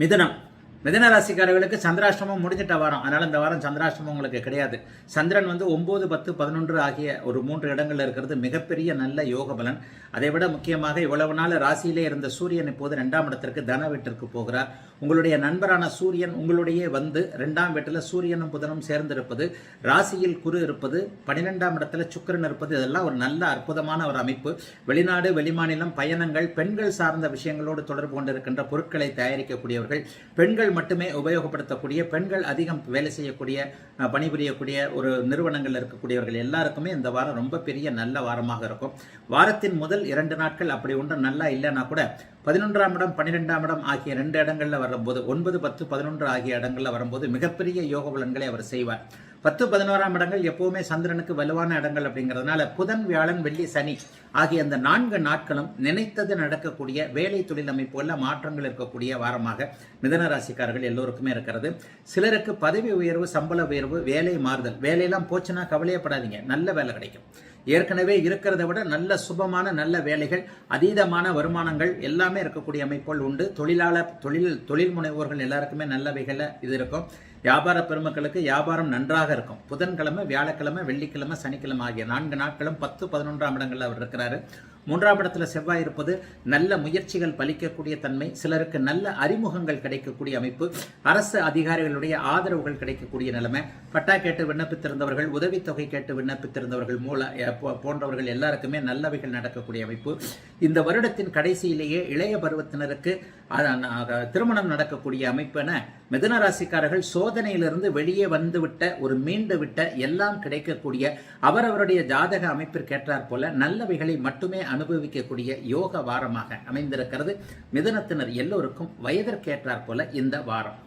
மிதனம். மிதன ராசிக்காரர்களுக்கு சந்திராஷ்டமம் முடிஞ்சிட்ட வாரம். அதனால் இந்த வாரம் சந்திராஷ்டமம் உங்களுக்கு கிடையாது. சந்திரன் வந்து ஒம்பது பத்து பதினொன்று ஆகிய ஒரு மூன்று இடங்களில் இருக்கிறது மிகப்பெரிய நல்ல யோக பலன். அதை விட முக்கியமாக இவ்வளவு நாள் ராசியிலே இருந்த சூரியன் இப்போது ரெண்டாம் இடத்திற்கு தன வீட்டிற்கு போகிறார். உங்களுடைய நண்பரான சூரியன் உங்களுடைய வந்து ரெண்டாம் வீட்டில் சூரியனும் புதனும் சேர்ந்திருப்பது ராசியில் குரு இருப்பது பன்னிரெண்டாம் இடத்துல சுக்கிரன் இருப்பது இதெல்லாம் ஒரு நல்ல அற்புதமான ஒரு அமைப்பு. வெளிநாடு வெளிமாநிலம் பயணங்கள் பெண்கள் சார்ந்த விஷயங்களோடு தொடர்பு கொண்டிருக்கின்ற பொருட்களை தயாரிக்கக்கூடியவர்கள் பெண்கள் மட்டுமே உபயோகப்படுத்தக்கூடிய பெண்கள் அதிகம் வேலை செய்யக்கூடிய பணிபுரியக்கூடிய ஒரு நிறுவனங்கள் இருக்கக்கூடியவர்கள் எல்லாருக்குமே இந்த வாரம் ரொம்ப பெரிய நல்ல வாரமாக இருக்கும். வாரத்தின் முதல் இரண்டு நாட்கள் அப்படி ஒன்றும் நல்லா இல்லைன்னா கூட பதினொன்றாம் இடம் பன்னிரெண்டாம் இடம் ஆகிய ரெண்டு வர வரும்போது ஒன்பது பத்து பதினொன்று ஆகிய இடங்கள்ல வரும்போது மிகப்பெரிய யோக பலன்களை அவர் செய்வார். பத்து பதினோராம் இடங்கள் எப்பவுமே சந்திரனுக்கு வலுவான இடங்கள் அப்படிங்கிறதுனால புதன் வியாழன் வெள்ளி சனி ஆகிய அந்த நான்கு நாட்களும் நினைத்தது நடக்கக்கூடிய வேலை தொழில் அமைப்புகளில் மாற்றங்கள் இருக்கக்கூடிய வாரமாக மிதன ராசிக்காரர்கள் எல்லோருக்குமே இருக்கிறது. சிலருக்கு பதவி உயர்வு சம்பள உயர்வு வேலை மாறுதல். வேலையெல்லாம் போச்சுன்னா கவலையப்படாதீங்க. நல்ல வேலை கிடைக்கும். ஏற்கனவே இருக்கிறத விட நல்ல சுபமான நல்ல வேலைகள் அதீதமான வருமானங்கள் எல்லாமே இருக்கக்கூடிய அமைப்புகள் உண்டு. தொழிலாளர் தொழில் தொழில் முனைவோர்கள் எல்லாருக்குமே நல்லவைகளை இது இருக்கும். வியாபார பெருமக்களுக்கு வியாபாரம் நன்றாக இருக்கும். புதன்கிழமை வியாழக்கிழமை வெள்ளிக்கிழமை சனிக்கிழமை ஆகிய நான்கு நாட்களும் பத்து பதினொன்றாம் இடங்களில் அவர் இருக்கிறாரு. மூன்றாம் இடத்துல செவ்வாய் இருப்பது நல்ல முயற்சிகள் பலிக்கக்கூடிய தன்மை சிலருக்கு நல்ல அறிமுகங்கள் கிடைக்கக்கூடிய அமைப்பு அரசு அதிகாரிகளுடைய ஆதரவுகள் கிடைக்கக்கூடிய நிலைமை. பட்டா கேட்டு விண்ணப்பித்திருந்தவர்கள் உதவித்தொகை கேட்டு விண்ணப்பித்திருந்தவர்கள் மூல போன்றவர்கள் எல்லாருக்குமே நல்லவைகள் நடக்கக்கூடிய அமைப்பு. இந்த வருடத்தின் கடைசியிலேயே இளைய பருவத்தினருக்கு திருமணம் நடக்கக்கூடிய அமைப்பு என மிதுன ராசிக்காரர்கள் சோதனையிலிருந்து வெளியே வந்துவிட்ட ஒரு மீண்டு விட்ட எல்லாம் கிடைக்கக்கூடிய அவரவருடைய ஜாதக அமைப்பிற்கேற்றாற் போல நல்லவைகளை மட்டுமே அனுபவிக்கக்கூடிய யோக வாரமாக அமைந்திருக்கிறது. மிதனத்தினர் எல்லோருக்கும் வயதிற்கேற்றாற் போல இந்த வாரம்.